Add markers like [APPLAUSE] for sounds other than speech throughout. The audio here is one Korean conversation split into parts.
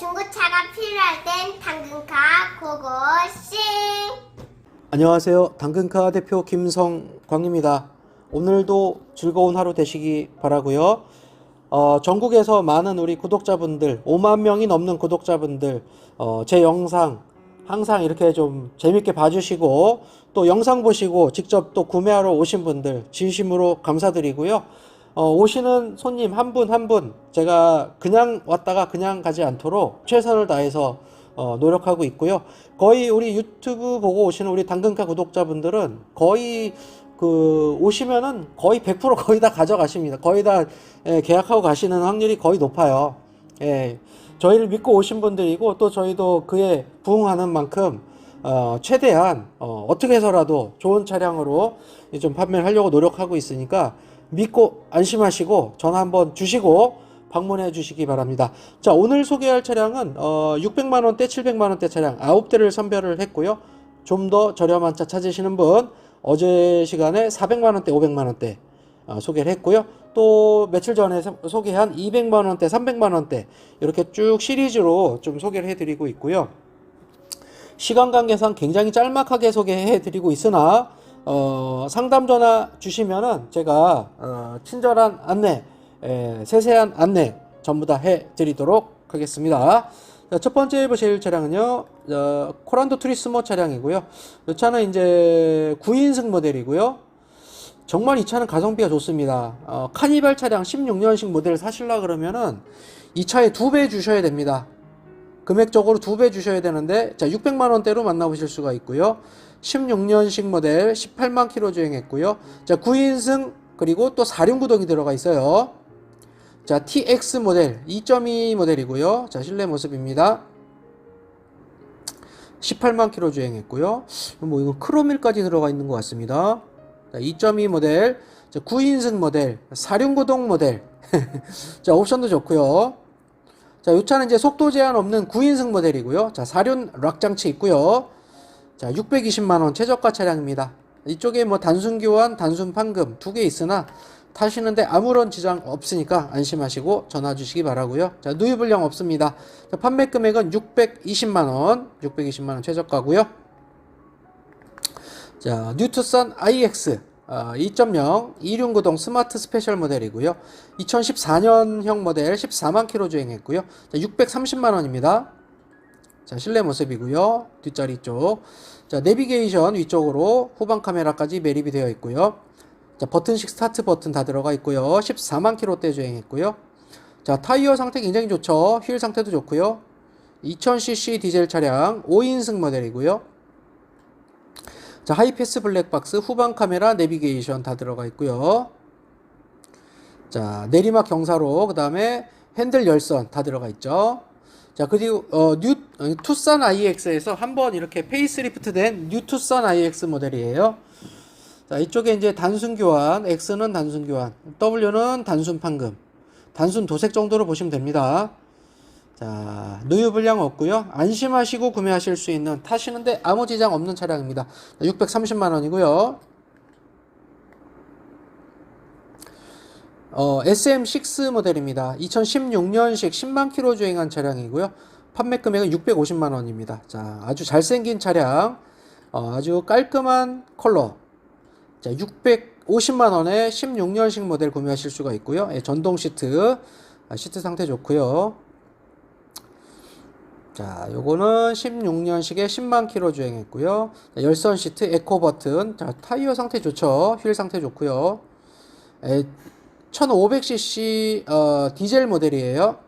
중고차가 필요할 땐 당근카 고고싱 안녕하세요. 당근카 대표 김성광입니다. 오늘도 즐거운 하루 되시기 바라고요. 어, 전국에서 많은 우리 구독자분들, 5만 명이 넘는 구독자분들, 어, 제 영상 항상 이렇게 좀 재밌게 봐주시고, 또 영상 보시고 직접 또 구매하러 오신 분들, 진심으로 감사드리고요. 어, 오시는 손님 한 분 한 분, 제가 그냥 왔다가 그냥 가지 않도록 최선을 다해서 어, 노력하고 있고요. 거의 우리 유튜브 보고 오시는 우리 당근카 구독자분들은 거의 그 오시면은 거의 100% [LAUGHS] 거의 다 가져가십니다. 거의 다 예, 계약하고 가시는 확률이 거의 높아요. 예, 저희를 믿고 오신 분들이고 또 저희도 그에 부응하는 만큼 어, 최대한 어, 어떻게 해서라도 좋은 차량으로 좀 판매를 하려고 노력하고 있으니까 믿고 안심하시고 전화 한번 주시고 방문해 주시기 바랍니다. 자, 오늘 소개할 차량은 어, 600만 원대, 700만 원대 차량 9대를 선별을 했고요. 좀 더 저렴한 차 찾으시는 분 어제 시간에 400만 원대, 500만 원대 어, 소개를 했고요. 또 며칠 전에 소- 소개한 200만 원대, 300만 원대 이렇게 쭉 시리즈로 좀 소개를 해 드리고 있고요. 시간 관계상 굉장히 짤막하게 소개해 드리고 있으나 어, 상담 전화 주시면은 제가 어, 친절한 안내, 에, 세세한 안내 전부 다 해 드리도록 하겠습니다. 자, 첫 번째 보실 차량은요, 어, 코란도 투리스모 차량이고요. 이 차는 이제 9인승 모델이고요. 정말 이 차는 가성비가 좋습니다. 어, 카니발 차량 16년식 모델 사실라 그러면은 이 차에 두 배 주셔야 됩니다. 금액적으로 두 배 주셔야 되는데 자 600만 원대로 만나보실 수가 있고요. 16년식 모델 18만 킬로 주행했고요. 자 9인승 그리고 또 4륜 구동이 들어가 있어요. 자 TX 모델 2.2 모델이고요. 자 실내 모습입니다. 18만 킬로 주행했고요. 뭐 이거 크롬일까지 들어가 있는 것 같습니다. 자, 2.2 모델, 자, 9인승 모델, 4륜 구동 모델. [LAUGHS] 자 옵션도 좋고요. 자, 이 차는 이제 속도 제한 없는 9인승 모델이고요. 자, 4륜 락 장치 있고요. 자, 620만 원 최저가 차량입니다. 이쪽에 뭐 단순 교환, 단순 판금 두 개 있으나 타시는데 아무런 지장 없으니까 안심하시고 전화 주시기 바라고요. 자, 누유 불량 없습니다. 자, 판매 금액은 620만 원, 620만 원 최저가고요. 자, 뉴투선 IX 아, 2.0 이륜구동 스마트 스페셜 모델이고요. 2014년형 모델 14만 킬로 주행했고요. 자, 630만 원입니다. 자, 실내 모습이고요. 뒷자리 쪽. 자, 내비게이션 위쪽으로 후방 카메라까지 매립이 되어 있고요. 자, 버튼식 스타트 버튼 다 들어가 있고요. 14만 킬로대 주행했고요. 자, 타이어 상태 굉장히 좋죠. 휠 상태도 좋고요. 2000cc 디젤 차량 5인승 모델이고요. 자, 하이패스 블랙박스, 후방 카메라, 내비게이션 다 들어가 있고요. 자, 내리막 경사로 그다음에 핸들 열선 다 들어가 있죠. 자, 그리고 어, 뉴 어, 투싼 IX에서 한번 이렇게 페이스리프트된 뉴 투싼 IX 모델이에요. 자, 이쪽에 이제 단순 교환, X는 단순 교환, W는 단순 판금, 단순 도색 정도로 보시면 됩니다. 자, 누유 불량 없고요. 안심하시고 구매하실 수 있는 타시는데 아무 지장 없는 차량입니다. 630만 원이고요. 어, SM6 모델입니다. 2016년식 10만 킬로 주행한 차량이고요. 판매 금액은 650만 원입니다. 자, 아주 잘생긴 차량, 어, 아주 깔끔한 컬러. 자, 650만 원에 16년식 모델 구매하실 수가 있고요. 예, 전동 시트, 아, 시트 상태 좋고요. 자, 요거는 16년식에 10만 킬로 주행했고요. 자, 열선 시트, 에코 버튼. 자, 타이어 상태 좋죠. 휠 상태 좋고요. 에, 1500cc 어, 디젤 모델이에요.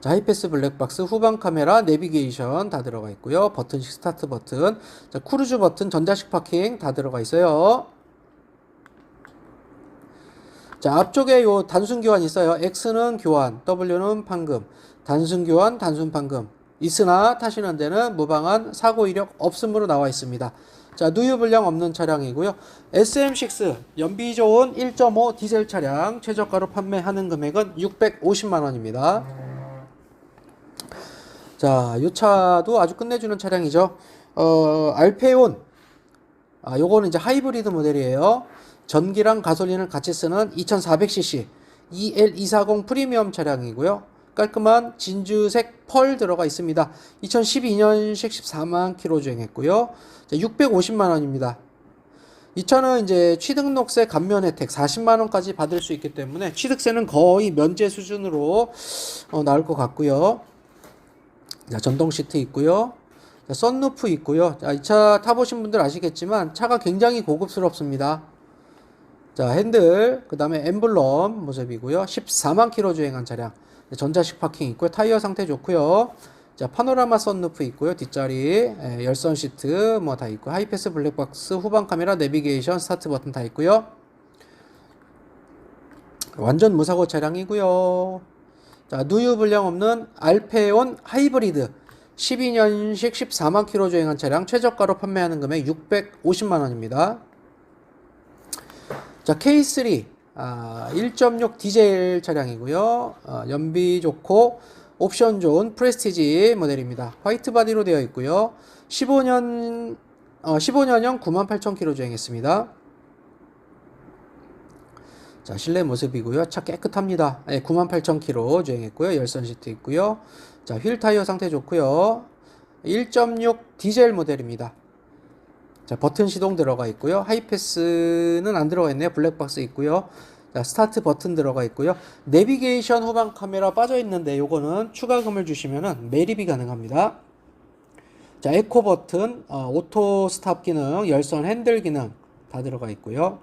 자, 하이패스 블랙박스, 후방 카메라, 내비게이션 다 들어가 있고요. 버튼식 스타트 버튼, 자, 크루즈 버튼, 전자식 파킹 다 들어가 있어요. 자, 앞쪽에 요 단순 교환 있어요. X는 교환, W는 판금. 단순 교환, 단순 판금. 있으나 타시는 데는 무방한 사고 이력 없음으로 나와 있습니다. 자, 누유 불량 없는 차량이고요. SM6 연비 좋은 1.5 디젤 차량 최저가로 판매하는 금액은 650만 원입니다. 자, 이 차도 아주 끝내주는 차량이죠. 어, 알페온. 아, 요거는 이제 하이브리드 모델이에요. 전기랑 가솔린을 같이 쓰는 2400cc EL240 프리미엄 차량이고요. 깔끔한 진주색 펄 들어가 있습니다. 2012년식 14만 킬로 주행했고요. 자, 650만 원입니다. 이 차는 이제 취등록세 감면 혜택 40만 원까지 받을 수 있기 때문에 취득세는 거의 면제 수준으로 어, 나올 것 같고요. 자, 전동 시트 있고요. 자, 썬루프 있고요. 자, 이차 타보신 분들 아시겠지만 차가 굉장히 고급스럽습니다. 자, 핸들, 그 다음에 엠블럼 모습이고요. 14만 킬로 주행한 차량. 전자식 파킹 있고요. 타이어 상태 좋고요. 자, 파노라마 썬루프 있고요. 뒷자리, 예, 열선 시트 뭐 다 있고, 하이패스 블랙박스, 후방 카메라, 내비게이션, 스타트 버튼 다 있고요. 완전 무사고 차량이고요. 자, 누유 불량 없는 알페온 하이브리드 12년식 14만 킬로 주행한 차량 최저가로 판매하는 금액 650만 원입니다. 자, K3 아, 1.6 디젤 차량이고요. 어, 연비 좋고 옵션 좋은 프레스티지 모델입니다. 화이트 바디로 되어 있고요. 15년 어, 15년형 98,000km 주행했습니다. 자, 실내 모습이고요. 차 깨끗합니다. 네, 98,000km 주행했고요. 열선 시트 있고요. 자, 휠 타이어 상태 좋고요. 1.6 디젤 모델입니다. 자, 버튼 시동 들어가 있고요. 하이패스는 안 들어가 있네요. 블랙박스 있고요. 자, 스타트 버튼 들어가 있고요. 내비게이션 후방 카메라 빠져 있는데 요거는 추가금을 주시면은 매립이 가능합니다. 자, 에코 버튼, 어, 오토 스탑 기능, 열선 핸들 기능 다 들어가 있고요.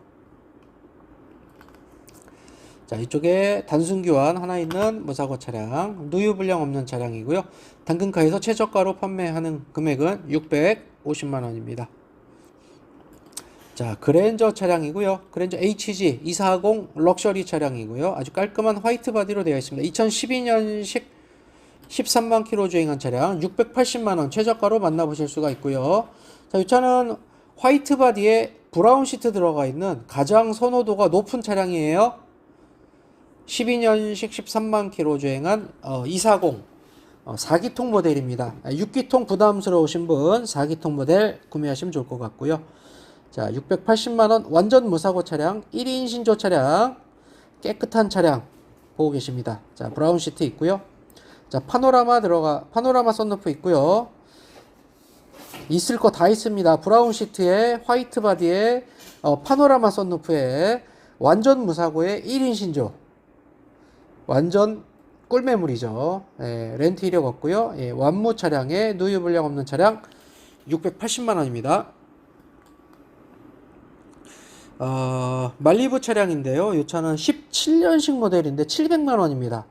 자, 이쪽에 단순 교환 하나 있는 무사고 차량, 누유 불량 없는 차량이고요. 당근카에서 최저가로 판매하는 금액은 650만 원입니다. 자, 그랜저 차량이고요. 그랜저 HG 240 럭셔리 차량이고요. 아주 깔끔한 화이트 바디로 되어 있습니다. 2012년식 13만 킬로 주행한 차량 680만 원 최저가로 만나보실 수가 있고요. 자, 이 차는 화이트 바디에 브라운 시트 들어가 있는 가장 선호도가 높은 차량이에요. 12년식 13만 킬로 주행한 어, 240 어, 4기통 모델입니다. 6기통 부담스러우신 분 4기통 모델 구매하시면 좋을 것 같고요. 자, 680만원 완전 무사고 차량, 1인 신조 차량, 깨끗한 차량 보고 계십니다. 자, 브라운 시트 있고요. 자, 파노라마 들어가, 파노라마 썬루프 있고요. 있을 거 다 있습니다. 브라운 시트에 화이트 바디에 어, 파노라마 썬루프에 완전 무사고에 1인 신조. 완전 꿀매물이죠. 예, 렌트 이력 없고요. 예, 완무 차량에 누유 불량 없는 차량 680만 원입니다. 어, 말리부 차량인데요. 이 차는 17년식 모델인데 700만 원입니다.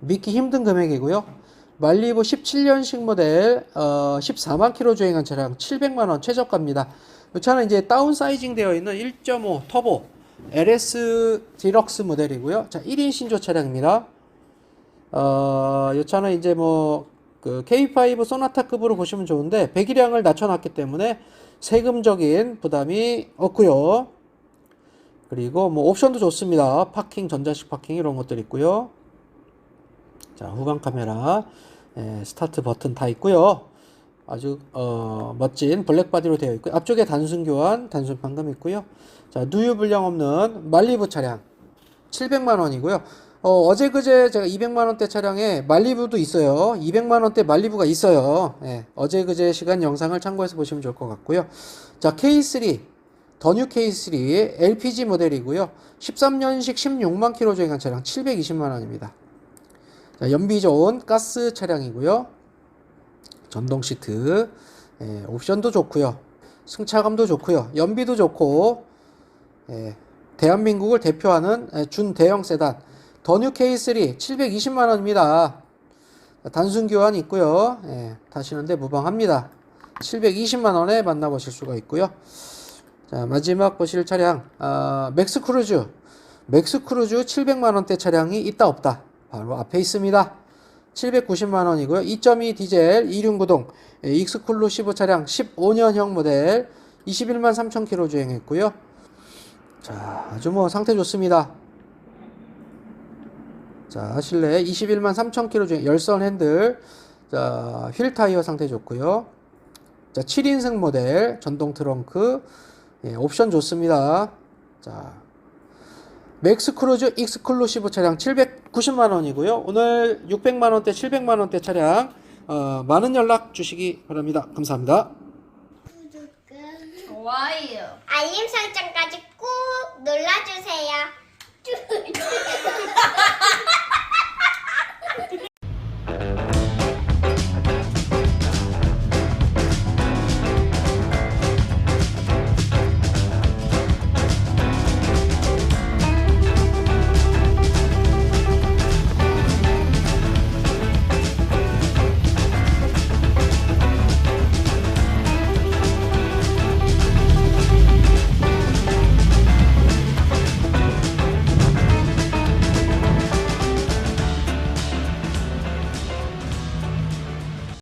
믿기 힘든 금액이고요. 말리부 17년식 모델 어, 14만 킬로 주행한 차량 700만 원 최저가입니다. 이 차는 이제 다운 사이징 되어 있는 1.5 터보 LS 디럭스 모델이고요. 자, 1인 신조 차량입니다. 어, 이 차는 이제 뭐, 그 K5 소나타급으로 보시면 좋은데, 배기량을 낮춰놨기 때문에 세금적인 부담이 없고요 그리고 뭐 옵션도 좋습니다. 파킹, 전자식 파킹 이런 것들 있고요. 자, 후방 카메라, 예, 스타트 버튼 다 있고요. 아주 어, 멋진 블랙 바디로 되어 있고 앞쪽에 단순 교환, 단순 방금 있고요. 자, 누유 불량 없는 말리부 차량 700만 원이고요. 어, 어제 그제 제가 200만 원대 차량에 말리부도 있어요. 200만 원대 말리부가 있어요. 예, 어제 그제 시간 영상을 참고해서 보시면 좋을 것 같고요. 자, K3 더뉴 K3 LPG 모델이고요. 13년식 16만 킬로 주행한 차량 720만 원입니다. 자, 연비 좋은 가스 차량이고요. 전동 시트, 예, 옵션도 좋고요. 승차감도 좋고요. 연비도 좋고, 예, 대한민국을 대표하는 예, 준대형 세단 더뉴 K3 720만 원입니다. 단순 교환 있고요. 예, 타시는데 무방합니다. 720만 원에 만나보실 수가 있고요. 자, 마지막 보실 차량, 아, 맥스 크루즈. 맥스 크루즈 700만 원대 차량이 있다 없다. 바로 앞에 있습니다. 790만 원이고요. 2.2 디젤 2륜구동 예, 익스클루시브 차량 15년형 모델 21만 3천 킬로 주행했고요. 자, 아주 뭐 상태 좋습니다. 자, 실내 21만 3천 킬로 주행 열선 핸들. 자, 휠 타이어 상태 좋고요. 자, 7인승 모델 전동 트렁크 예, 옵션 좋습니다. 자, 맥스 크루즈 익스클루시브 차량 790만 원이고요. 오늘 600만 원대, 700만 원대 차량 어, 많은 연락 주시기 바랍니다. 감사합니다. 좋아요, 알림 설정까지 꾹 눌러주세요. [LAUGHS]